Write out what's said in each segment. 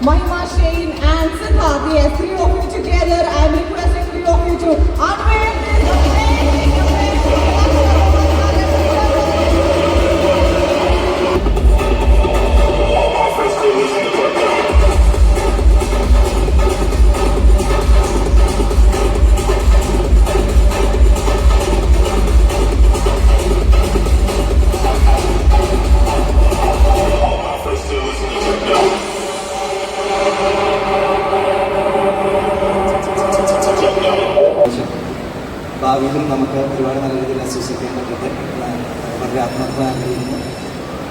Mahima, Shane, and Siddharth. Yes, three of you together. I'm requesting three of you to unveil this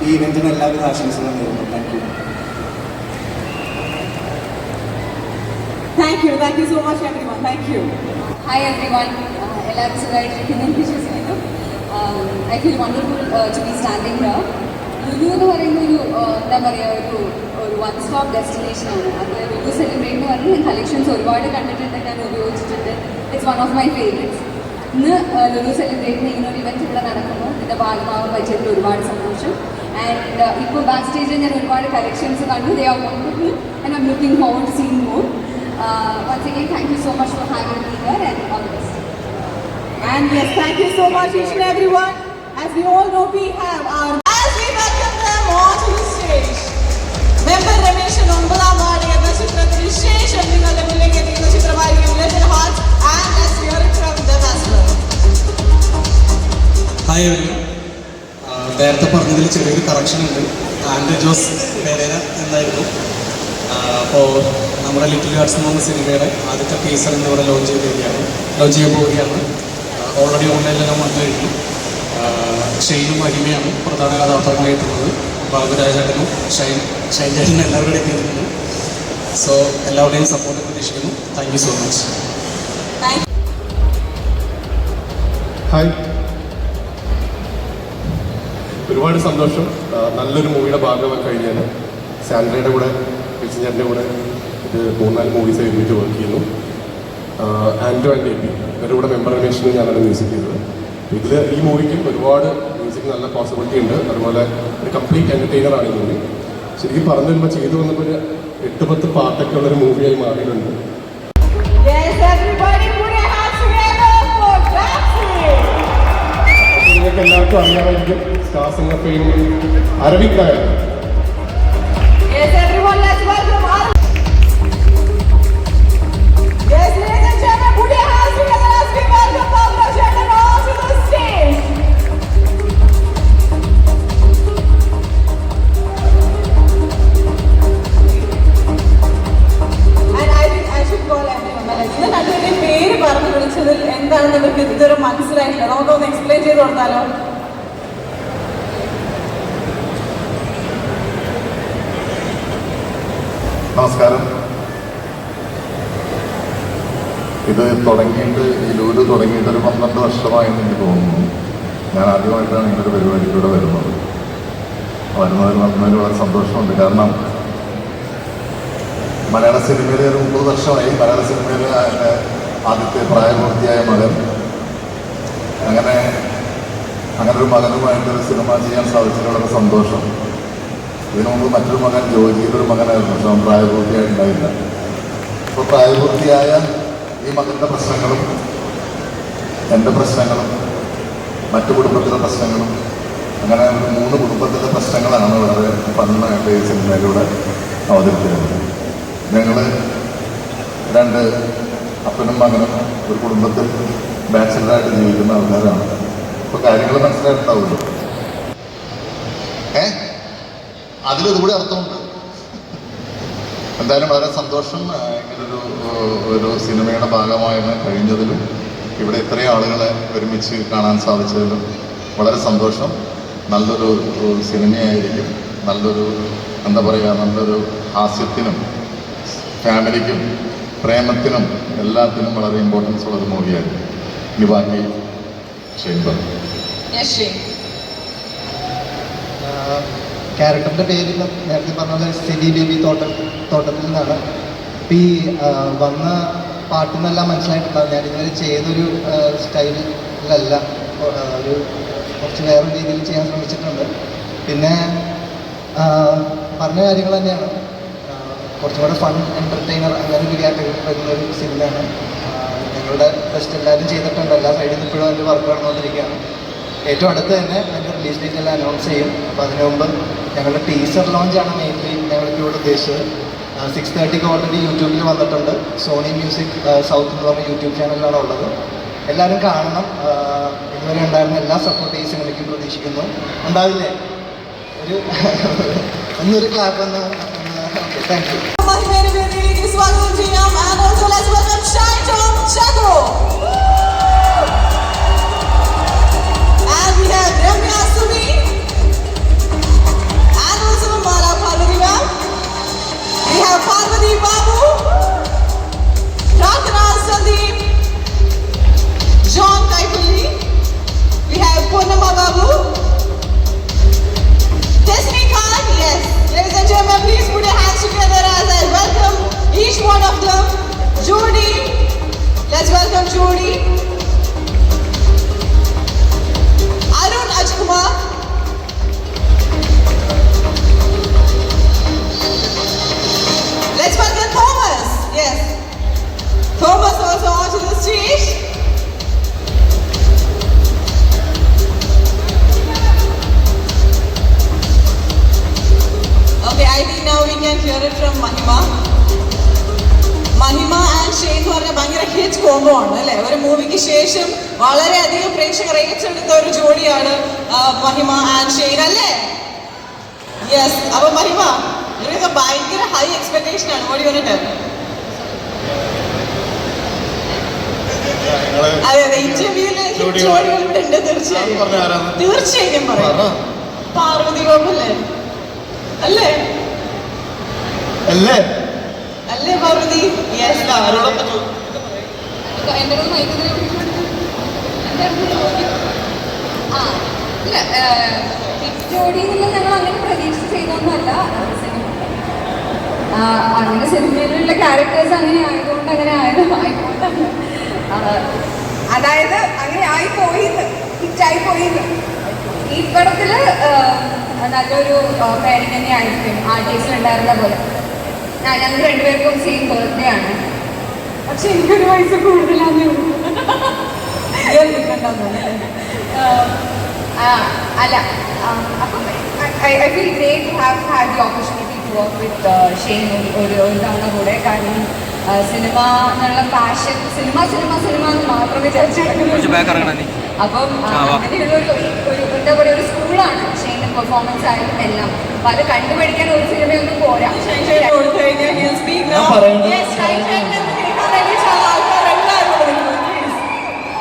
ഈ ഇവന്റിന് എല്ലാവിധ ആശംസകളും നേരുന്നു. Thank you thank you thank you so much everyone thank you hi everyone എല്ലാവരും സുഖമായിട്ടിരിക്കുന്നു. വിശ്വസിക്കുന്നു. I feel wonderful to be standing here Lulu എന്ന് പറയുന്ന ഒരു uh, എന്താ പറയുക ഒരു ഒരു വൺ സ്റ്റോപ്പ് ഡെസ്റ്റിനേഷൻ ആണ്. അത് ലുലു സെലിബ്രേറ്റ് എന്ന് പറഞ്ഞ് ഞാൻ കളക്ഷൻസ് ഒരുപാട് കണ്ടിട്ടുണ്ട് ഞാൻ ഉപയോഗിച്ചിട്ടുണ്ട്. It's one of my favourites ഇന്ന് uh, ലുലു സെലിബ്രേറ്റിന് ഇങ്ങനെ ഒരു ഇവന്റ് ഇവിടെ നടക്കുന്നു. ഇതിന്റെ ഭാഗമാവാൻ പറ്റിയതിൽ ഒരുപാട് സന്തോഷം. ആൻഡ് ഇപ്പോൾ ബാക്ക് സ്റ്റേജിൽ ഞാൻ ഒരുപാട് കളക്ഷൻസ് കണ്ടു they are wonderful and I'm looking forward to seen more once again, thank you so much for having me here and all the best. And yes, thank you so much, each and everyone. As we all know, we have our as we welcome them onto the stage. Member Rameshan ഒമ്പതാം ward എന്ന ചിത്രത്തിൽ ശേഷം നിങ്ങളുടെ മുന്നിലേക്ക് എത്തിക്കുന്ന ചിത്രമായിരിക്കും Little Hearts and let's hear it from them as well. Hi every നേരത്തെ പറഞ്ഞതിൽ ചെറിയൊരു കറക്ഷൻ ഉണ്ട്. ആൻഡ് ജോസ് പെരേര എന്നായിരുന്നു. അപ്പോൾ നമ്മുടെ ലിറ്റിൽ ഗാർഡ്സ് എന്ന് പറഞ്ഞ സിനിമയുടെ ആദ്യത്തെ ടീസർ ഇവിടെ ലോഞ്ച് ചെയ്തിരിക്കുകയാണ് ലോഞ്ച് ചെയ്യാൻ പോവുകയാണ്. ഓൾറെഡി ഓൺലൈനിലെല്ലാം വന്നു കഴിഞ്ഞു. ഷെയ്നും മഹിമയാണ് പ്രധാന കഥാപാത്രങ്ങളായിട്ടുള്ളത് ബാബുരാജേട്ടനും ഷൈൻ ഷൈൻ ചേട്ടനും എല്ലാവരും കൂടെ എത്തിയിട്ടുണ്ട്. സോ എല്ലാവരുടെയും സപ്പോർട്ട് പ്രതീക്ഷിക്കുന്നു. Thank you so much hi ഒരുപാട് സന്തോഷം. നല്ലൊരു മൂവിയുടെ ഭാഗമൊക്കെ കഴിഞ്ഞാൽ സാൻഡ്രയുടെ കൂടെ വിജയന്റെ കൂടെ ഇത് മൂന്നാൽ മൂവീസ് ഒരുമിച്ച് വർക്ക് ചെയ്യുന്നു. ആൻഡ്രോ ആൻഡ് എ പി ഇവരുടെ കൂടെ മെമ്പർ രമേശിന് ഞാനാണ് മ്യൂസിക് ചെയ്തത്. ഇതിൽ ഈ മൂവിക്കും ഒരുപാട് മ്യൂസിക് നല്ല പോസിബിലിറ്റി ഉണ്ട്. അതുപോലെ ഒരു കംപ്ലീറ്റ് എന്റർടൈനർ ആണ് ഈ മൂവി ശരിക്കും പറഞ്ഞു വരുമ്പോൾ ചെയ്തു വന്നപ്പോൾ ഒരു എട്ട് പത്ത് പാട്ടൊക്കെ ഉള്ളൊരു മൂവിയായി മാറിയിട്ടുണ്ട്. നിങ്ങൾക്ക് എല്ലാവർക്കും അറിയാമായിരിക്കും. Chetan onto the പേര് പറഞ്ഞു വിളിച്ചതിൽ എന്താണ് നിങ്ങൾക്ക് ഇതുവരെ മനസ്സിലായിട്ടില്ല നമുക്കൊന്ന് എക്സ്പ്ലെയിൻ ചെയ്ത് കൊടുത്താലോ നമസ്കാരം. ഇത് തുടങ്ങിയിട്ട് ഈ ലൂര് തുടങ്ങിയിട്ട് ഒരു പന്ത്രണ്ട് വർഷമായെന്ന് എനിക്ക് തോന്നുന്നു. ഞാൻ ആദ്യമായിട്ടാണ് ഇങ്ങനൊരു പരിപാടിയിലൂടെ വരുന്നത്. വരുന്നതിൽ വന്നതിൽ വളരെ സന്തോഷമുണ്ട്. കാരണം മലയാള സിനിമയിൽ ഒരു മുപ്പത് വർഷമായി മലയാള സിനിമയിലെ ആദ്യത്തെ പ്രായപൂർത്തിയായ മകൻ. അങ്ങനെ അങ്ങനെ ഒരു മകനുമായിട്ടൊരു സിനിമ ചെയ്യാൻ സാധിച്ചതിൽ വളരെ സന്തോഷം. ഇതിനു മുമ്പ് മറ്റൊരു മകൻ ജോലിയുടെ ഒരു മകനായിരുന്നു. പക്ഷെ പ്രായപൂർത്തിയായിട്ടുണ്ടായില്ല അപ്പോൾ പ്രായപൂർത്തിയായ ഈ മകന്റെ പ്രശ്നങ്ങളും എന്റെ പ്രശ്നങ്ങളും മറ്റു കുടുംബത്തിലെ പ്രശ്നങ്ങളും അങ്ങനെ മൂന്ന് കുടുംബത്തിലെ പ്രശ്നങ്ങളാണ് വളരെ ഫണ്ണായിട്ട് ഈ സിനിമയിലൂടെ അവതരിപ്പിക്കുന്നത്. ഞങ്ങൾ രണ്ട് അപ്പനും മകനും ഒരു കുടുംബത്തിൽ ബാച്ചിലറായിട്ട് ജീവിക്കുന്ന ആൾക്കാരാണ്. അപ്പോൾ കാര്യങ്ങൾ മനസ്സിലായിട്ടുണ്ടാവുമല്ലോ. അതിലും ഇതുകൂടി അർത്ഥമുണ്ട്. എന്തായാലും വളരെ സന്തോഷം ഇങ്ങനൊരു ഒരു സിനിമയുടെ ഭാഗമായിരുന്നു കഴിഞ്ഞതിലും ഇവിടെ ഇത്രയും ആളുകളെ ഒരുമിച്ച് കാണാൻ സാധിച്ചതിലും വളരെ സന്തോഷം. നല്ലൊരു സിനിമയായിരിക്കും. നല്ലൊരു എന്താ പറയുക നല്ലൊരു ഹാസ്യത്തിനും ഫാമിലിക്കും പ്രേമത്തിനും എല്ലാത്തിനും വളരെ ഇമ്പോർട്ടൻസ് ഉള്ളൊരു മൂവിയായിരുന്നു ഇനി ബാക്കി ഷെയ്ബർ. ക്യാരക്ടറിന്റെ പേര് നേരത്തെ പറഞ്ഞത് സ്റ്റെഡി ബേബി തോട്ട തോട്ടത്തിൽ നിന്നാണ്. അപ്പം ഈ വന്ന പാട്ടിൽ നിന്നെല്ലാം മനസ്സിലായിട്ടുണ്ടാവും. ഞാൻ ഇതുവരെ ചെയ്തൊരു സ്റ്റൈലിലല്ല ഒരു കുറച്ച് വേറെ രീതിയിൽ ചെയ്യാൻ ശ്രമിച്ചിട്ടുണ്ട്. പിന്നെ പറഞ്ഞ കാര്യങ്ങൾ തന്നെയാണ്. കുറച്ചും കൂടെ ഫൺ എന്റർടൈനർ അങ്ങനെ ഒരു ക്യാറ്റഗറി വരുന്ന ഒരു സിനിമയാണ്. ഞങ്ങളുടെ ബെസ്റ്റ് എല്ലാവരും ചെയ്തിട്ടുണ്ട്. എല്ലാ സൈഡിൽ നിന്ന് ഇപ്പോഴും അതിന്റെ വർക്ക് നടന്നുകൊണ്ടിരിക്കുകയാണ്. ഏറ്റവും അടുത്ത് തന്നെ അതിന്റെ റിലീസ് ഡേറ്റ് എല്ലാം അനൗൺസ് ചെയ്യും. അപ്പോൾ അതിനു മുമ്പ് ഞങ്ങളുടെ ടീസർ ലോഞ്ചാണ് മെയിൻലി ഞങ്ങൾക്ക് ഇവിടെ ഉദ്ദേശിച്ചത്. സിക്സ് തേർട്ടിക്ക് ഓൾറെഡി യൂട്യൂബിൽ വന്നിട്ടുണ്ട്. സോണി മ്യൂസിക് സൗത്ത് എന്ന് പറഞ്ഞ യൂട്യൂബ് ചാനലിലാണ് ഉള്ളത്. എല്ലാവരും കാണണം. ഇതുവരെ ഉണ്ടായിരുന്ന എല്ലാ സപ്പോർട്ടേഴ്സും സിനിമയ്ക്കും പ്രതീക്ഷിക്കുന്നു. ഉണ്ടാവില്ലേ? ഒരു ഒന്നൊരു ക്ലാപ്പ് ഒന്ന് താങ്ക് യു സ്വാഗതം ചെയ്യാം have Ramya have Parvati Babu, മൂവിക്ക് ശേഷം വളരെയധികം പ്രേക്ഷകർ ഏറ്റെടുത്ത ഒരു ജോഡിയാണ് മഹിമ ആൻഡ് ഷെയ്ൻ അല്ലേ? യെസ് അപ്പൊ മഹിമ ഇവരൊക്കെ ഭയങ്കര ഹൈ എക്സ്പെക്ടേഷൻ ആണ്. ഓടി വന്നിട്ട് അതെ അതെ ഇന്റർവ്യൂൽ ഉണ്ട് തീർച്ചയായും. തീർച്ചയായും പറയാം. പാർവതി ഗോപല്ലേ അല്ലേ? അല്ലേ? അല്ലേ? പാർവതി? യെസ് ആ ഇല്ല അങ്ങനെ ചെയ്തൊന്നുമല്ല അങ്ങനെ സിനിമയിലുള്ള ക്യാരക്ടേഴ്സ് അങ്ങനെ ആയതുകൊണ്ട് അങ്ങനെ ആയത് അതായത് അങ്ങനെ ആയിപ്പോയി ഹിറ്റായി പോയി ഈ പടത്തിൽ നല്ലൊരു പേരിങ് തന്നെ ആയിരിക്കും ആർട്ടിസ്റ്റ് ഉണ്ടായിരുന്ന പോലെ. ഞങ്ങൾക്ക് ഞങ്ങൾ രണ്ടുപേർക്കും സെയിം ബർത്ത്ഡേ ആണ്. പക്ഷെ എനിക്കൊരു വയസ്സ് കൂടുതലാണ് അല്ല അപ്പം I feel great have had the opportunity to work with Shane ഒരു ഒരു തവണ കൂടെ. കാരണം സിനിമ എന്നുള്ള പാഷൻ സിനിമ സിനിമ സിനിമ എന്ന് മാത്രം വിചാരിച്ചു അപ്പം അങ്ങനെയുള്ള ഒരു എന്താ പറയുക ഒരു സ്കൂളാണ് ഷെയ്ന്റെ പെർഫോമൻസ് ആയാലും എല്ലാം. അപ്പൊ അത് കണ്ടുപിടിക്കാൻ ഒരു സിനിമയൊന്നും പോരാ.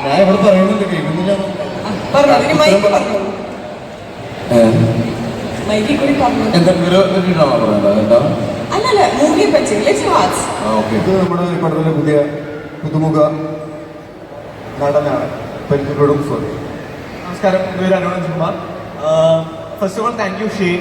ഞാൻ ഇവിടെ പറയുന്നുണ്ട്? കേൾക്കുന്നില്ല ഇത് നമ്മുടെ പടത്തിലെ പുതിയ പുതുമുഖ നടനാണ്. പരിചയപ്പെടും സോറി. നമസ്കാരം. എന്റെ പേര് Arunan Kumar first of all thank you Shane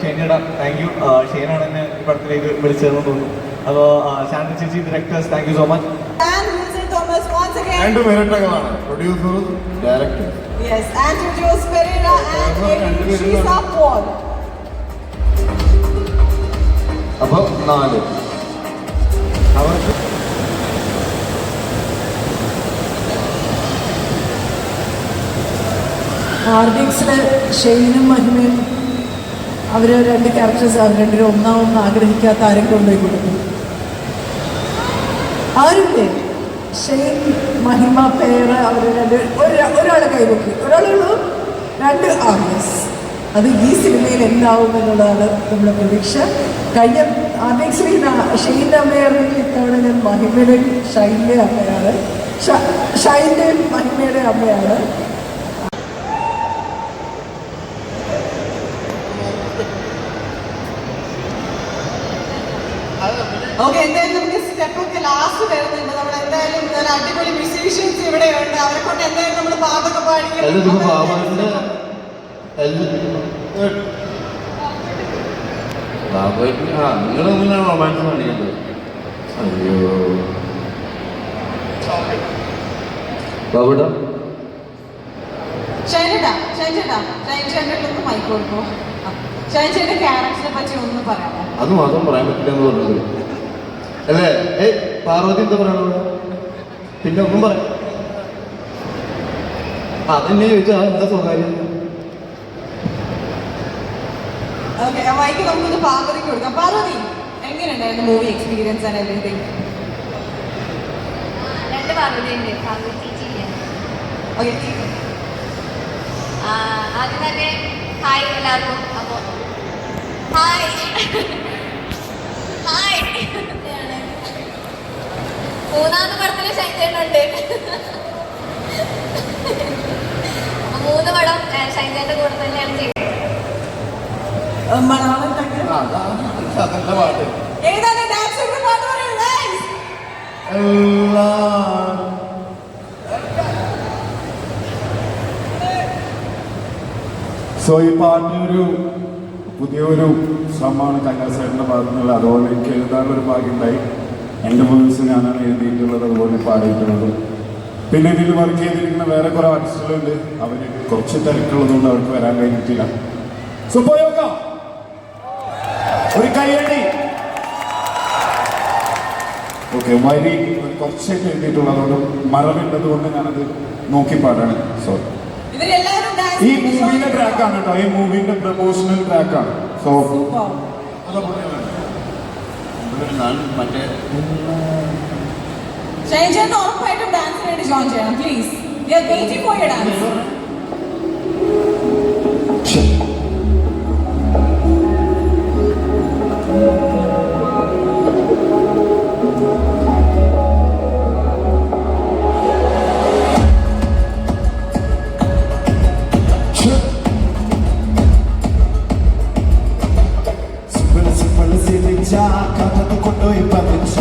Shane ചേട്ടാ താങ്ക് യു ഷെയ്നാണ് എന്നെ ഈ പടത്തിലേക്ക് വിളിച്ചതെന്ന് തോന്നുന്നു. അപ്പോൾ ശാന്തി ചേച്ചി directors thank you so much And Wilson Thomas once again. രണ്ട് പേരട്ടകളാണ് producer director Yes, and Jose Pereira and Amy Shisa Paul. അപ്പൊ നാല്. അവർക്ക് ഹാർദിക്സിലെ ഷെയ്നും മഹിമയും അവർ രണ്ട് ക്യാരക്ടേഴ്സ് അവർ രണ്ടുപേരും ഒന്നാമൊന്നും ആഗ്രഹിക്കാത്ത ആരെങ്കിലും കൊണ്ടുപോയി കൊടുക്കും ആരുമില്ലേ? ഷെയ്ൻ മഹിമ പേര് അവർ രണ്ട് ഒരു ഒരാളെ കൈവക്കി ഒരാളുള്ളൂ രണ്ട് ആർഡിക്സ് അത് ഈ സിനിമയിൽ എന്താവും എന്നുള്ളതാണ് നമ്മുടെ പ്രതീക്ഷ. കഴിഞ്ഞ ആർഡിക്സിൽ ഷെയ്ൻ അമ്മയാണെങ്കിൽ ഇത്തവണ ഞാൻ മഹിമയുടെ ഷൈന്റെ അമ്മയാണ്. ഷൈന്റെ മഹിമയുടെ അമ്മയാണ് ഓക്കെ എന്തായാലും നമുക്ക് സ്റ്റെപ്പ് ഒക്കെ ലാസ്റ്റ് വരുന്നുണ്ട് നമ്മൾ എന്തായാലും നല്ല അടിപൊളി മ്യൂസീഷ്യൻസ് ഇവിടെ ഉണ്ട് അവരെ കൊണ്ട് എന്തായാലും നമ്മൾ പാട്ടൊക്കെ പാടി ആ നിങ്ങൾ തമ്മിലാണ് റൊമാൻസ് കാണിക്കുന്നത് അയ്യോ. ബാബുട്ടാ ഷൈനേട്ടാ മൈക്ക് കൊടുക്കോ ക്യാരക്ടറിനെ പറ്റി ഒന്ന് പറയാമോ? അത് മാത്രം പറയാൻ പറ്റില്ല എന്ന് പറഞ്ഞത്. അല്ലേ? ഏയ് പാർവതി എന്താ പറയണത് പിന്നെ ഒന്നും പറയാം. അതെന്നെ ചോദിച്ചാൽ എന്താ സ്വകാര്യം മൂന്നാമത് വൈകി നമുക്കൊന്ന് പാർവതിക്ക് കൊടുക്കാം. പാർവതി എങ്ങനെയുണ്ടായിരുന്നു മൂവി എക്സ്പീരിയൻസ് ആണ് എവറിഥിങ് രണ്ട് പാർവതിയുണ്ട്. പാർവതി ചേച്ചിയില്ല ഓക്കെ ആദ്യം തന്നെ ഹായ് എല്ലാവർക്കും. അപ്പോൾ ഹായ് ഹായ് മൂന്നാമത്തെ പടത്തിൽ അപ്പൊ മൂന്ന് പടം ഷൈൻചേട്ടന്റെ കൂടെ തന്നെയാണ് പാട്ട്. ഏതാണ് ഡാൻസ് പാട്ട് പറയുന്നത്? സോ ഈ പാട്ടിനൊരു പുതിയൊരു ശ്രമമാണ് കന്യാസേട്ടന്റെ ഭാഗത്തു നിന്നുള്ള അതുപോലെ എനിക്ക് എഴുതാനുള്ളൊരു ഭാഗ്യമുണ്ടായി. എന്റെ വേഴ്സ് ഞാനാണ് എഴുതിയിട്ടുള്ളത് അതുപോലെ പാടിയിട്ടുള്ളത്. പിന്നെ ഇതിൽ വർക്ക് ചെയ്തിരിക്കുന്ന വേറെ കുറെ ആർട്ടിസ്റ്റുകളുണ്ട് അവർ കുറച്ച് തിരക്കുള്ളതുകൊണ്ട് അവർക്ക് വരാൻ കഴിഞ്ഞിട്ടില്ല. സോ പോയോക്കാം ഒരു കൈയടി ഓക്കെ വരി കുറച്ച് എഴുതിയിട്ടുള്ളതുകൊണ്ട് മറവില്ലത് കൊണ്ട് ഞാനത് നോക്കി പാടാണ്. സോറി ഈ മൂവിന്റെ ട്രാക്കാണ് കേട്ടോ. ഈ മൂവിന്റെ പ്രൊമോഷണൽ ട്രാക്കാണ് സോ ഞാൻ മറ്റേ ഷൈൻചേട്ടൻ ഉറപ്പായിട്ടും ഡാൻസിന് വേണ്ടി ജോയിൻ ചെയ്യണം please we are waiting for your dance കൊണ്ടുപോയി പതിച്ച